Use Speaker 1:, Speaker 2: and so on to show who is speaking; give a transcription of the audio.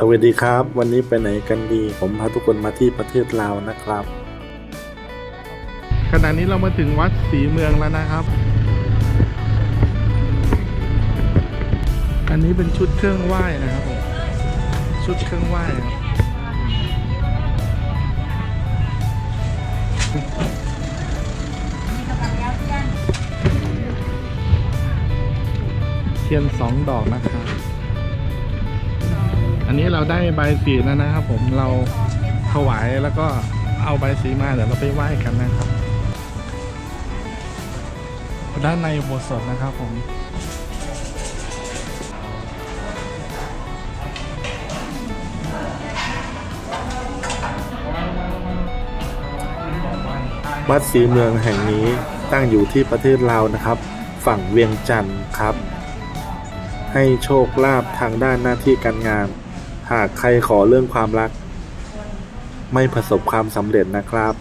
Speaker 1: สวัสดีครับ วันนี้ไปไหนกันดี ผมพาทุกคนมาที่ประเทศลาวนะครับ
Speaker 2: ขณะนี้เรามาถึงวัดศรีเมืองแล้วนะครับ อันนี้เป็นชุดเครื่องไหว้นะครับผมชุดเครื่องไหว้เทียนสองดอกนะครับ อันนี้เราได้ใบสีแล้วนะครับผมเราถวายแล้วก็เอาใบสีมาเดี๋ยวเราไปไหว้กันนะครับ ด้านในโบสถ์นะครับผม
Speaker 1: วัดศรีเมืองแห่งนี้ตั้งอยู่ที่ประเทศลาวนะครับ ฝั่งเวียงจันทร์ครับ ให้โชคลาภทางด้านหน้าที่การงาน หากใครขอเรื่องความรัก ไม่ประสบความสำเร็จนะครับ